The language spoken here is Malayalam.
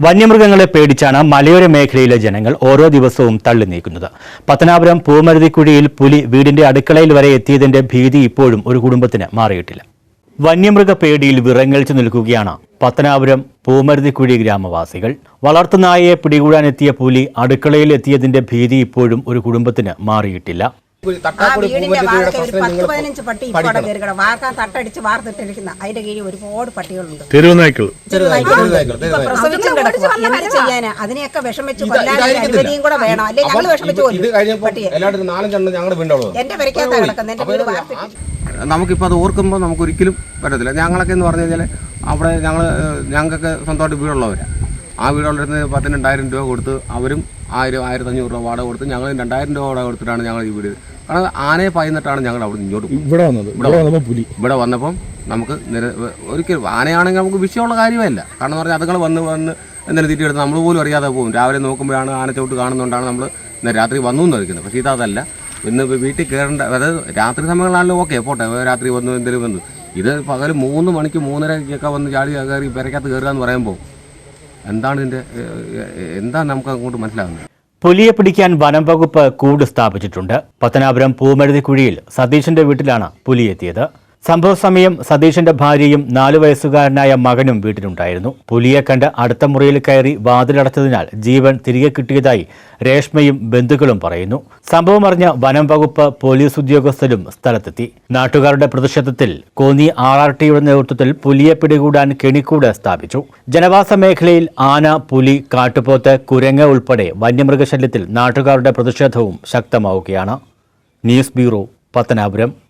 വന്യമൃഗങ്ങളെ പേടിച്ചാണ് മലയോര മേഖലയിലെ ജനങ്ങൾ ഓരോ ദിവസവും തള്ളി നീക്കുന്നത് പത്തനാപുരം പൂമരുതിക്കുഴിയിൽ പുലി വീടിന്റെ അടുക്കളയിൽ വരെ എത്തിയതിന്റെ ഭീതി ഇപ്പോഴും ഒരു കുടുംബത്തിന് മാറിയിട്ടില്ല. വന്യമൃഗ പേടിയിൽ വിറങ്ങലിച്ചു നിൽക്കുകയാണ് പത്തനാപുരം പൂമരുതിക്കുഴി ഗ്രാമവാസികൾ. വളർത്തുനായയെ പിടികൂടാനെത്തിയ പുലി അടുക്കളയിൽ എത്തിയതിന്റെ ഭീതി ഇപ്പോഴും ഒരു കുടുംബത്തിന് മാറിയിട്ടില്ല. വീടിന്റെ പൂമരത്തിയുടെ വാർക്ക ഒരു പ്രശ്നം പത്ത് നിങ്ങൾ പതിനഞ്ച് പട്ടി ഇപ്പൊ അവിടെ കയറി കിടക്കും വാർക്കാൻ തട്ടടിച്ച് വാർത്തിട്ടിരിക്കുന്ന അതിന്റെ കീഴിൽ ഒരുപാട് പട്ടികളുണ്ട്. തെരുവുനായ്ക്കൾ. ചെറുതായിട്ട് ചെറുതായിട്ട് ഇപ്പൊ പ്രസവിച്ചും കിടക്കുക എന്ത് ചെയ്യാനാ? അതിനെയൊക്കെ വിഷമിച്ച് കൊല്ലാൻ ഒരു അനുമതിയും കൂടെ വേണം. അല്ലെ? ഞങ്ങൾ വിഷമിച്ച് ഇത് കൊല്ലും കഴിഞ്ഞപ്പോ പട്ടിയെ. എല്ലായിടത്തും നാലഞ്ചെണ്ണം ഞങ്ങളുടെ വീണ്ടുള്ളത് എന്റെ പെരക്കകത്താ കിടക്കുന്നത്. എന്റെ വീട് വാർത്തിട്ട് നമുക്കിപ്പോൾ അത് ഓർക്കുമ്പോൾ നമുക്ക് ഒരിക്കലും പറ്റത്തില്ല. ഞങ്ങളൊക്കെ എന്ന് പറഞ്ഞു കഴിഞ്ഞാൽ അവിടെ ഞങ്ങൾ ഞങ്ങൾക്കൊക്കെ സ്വന്തമായിട്ട് വീടുള്ളവരാണ് ആ വീടുകളിരുന്ന് പത്തിന് രണ്ടായിരം രൂപ കൊടുത്ത് അവരും ആയിരം ആയിരത്തി അഞ്ഞൂറ് രൂപ വാടക കൊടുത്ത് ഞങ്ങൾ രണ്ടായിരം രൂപ വാടക കൊടുത്തിട്ടാണ് ഞങ്ങൾ ഈ വീട് കാരണം ആനയെ പായുന്നിട്ടാണ് ഞങ്ങൾ അവിടെ ഇങ്ങോട്ട്. ഇവിടെ വന്നത്. ഇവിടെ വന്നപ്പോൾ പുലി. ഇവിടെ വന്നപ്പം നമുക്ക് നിര ഒരിക്കലും ആനയാണെങ്കിൽ നമുക്ക് വിഷയമുള്ള കാര്യമല്ല. കാരണം എന്ന് പറഞ്ഞാൽ അതുങ്ങൾ വന്ന് വന്ന് എന്തെങ്കിലും തീറ്റി എടുത്ത് നമ്മൾ പോലും അറിയാതെ പോകും. രാവിലെ നോക്കുമ്പോഴാണ് ആന ചവിട്ട് കാണുന്നതുകൊണ്ടാണ് നമ്മൾ രാത്രി വന്നു എന്ന് അറിയിക്കുന്നത് പക്ഷേ ഇതല്ല ഇന്ന് വീട്ടിൽ കയറേണ്ട അതായത് രാത്രി സമയങ്ങളാണല്ലോ ഓക്കെ പോട്ടെ. രാത്രി വന്നു എന്തെങ്കിലും വന്നു. ഇത് പകൽ മൂന്ന് മണിക്ക് മൂന്നരയ്ക്കൊക്കെ വന്ന് ചാടി കയറി പെരക്കകത്ത് കയറുക എന്ന് പറയുമ്പോൾ എന്താണ് ഇതിന്റെ എന്താണ് നമുക്ക് അങ്ങോട്ട് മനസ്സിലാകുന്നത്? പുലിയെ പിടിക്കാൻ വനം വകുപ്പ് കൂട് സ്ഥാപിച്ചിട്ടുണ്ട്. പത്തനാപുരം പൂമെഴുതിക്കുഴിയിൽ സതീശന്റെ വീട്ടിലാണ് പുലി എത്തിയത്. സംഭവ സമയം സതീഷിന്റെ ഭാര്യയും നാലു വയസ്സുകാരനായ മകനും വീട്ടിലുണ്ടായിരുന്നു. പുലിയെ കണ്ട് അടുത്ത മുറിയിൽ കയറി വാതിലടച്ചതിനാൽ ജീവൻ തിരികെ കിട്ടിയതായി രേഷ്മയും ബന്ധുക്കളും പറയുന്നു. സംഭവം അറിഞ്ഞ വനം വകുപ്പ് പോലീസ് ഉദ്യോഗസ്ഥരും സ്ഥലത്തെത്തി. നാട്ടുകാരുടെ പ്രതിഷേധത്തിൽ കോന്നി ആർ ആർ ടിയുടെ നേതൃത്വത്തിൽ പുലിയെ പിടികൂടാൻ കെണിക്കൂട് സ്ഥാപിച്ചു. ജനവാസ മേഖലയിൽ ആന പുലി കാട്ടുപോത്ത് കുരങ്ങ് ഉൾപ്പെടെ വന്യമൃഗശല്യത്തിൽ നാട്ടുകാരുടെ പ്രതിഷേധവും ശക്തമാവുകയാണ്. News bureau Pathanapuram.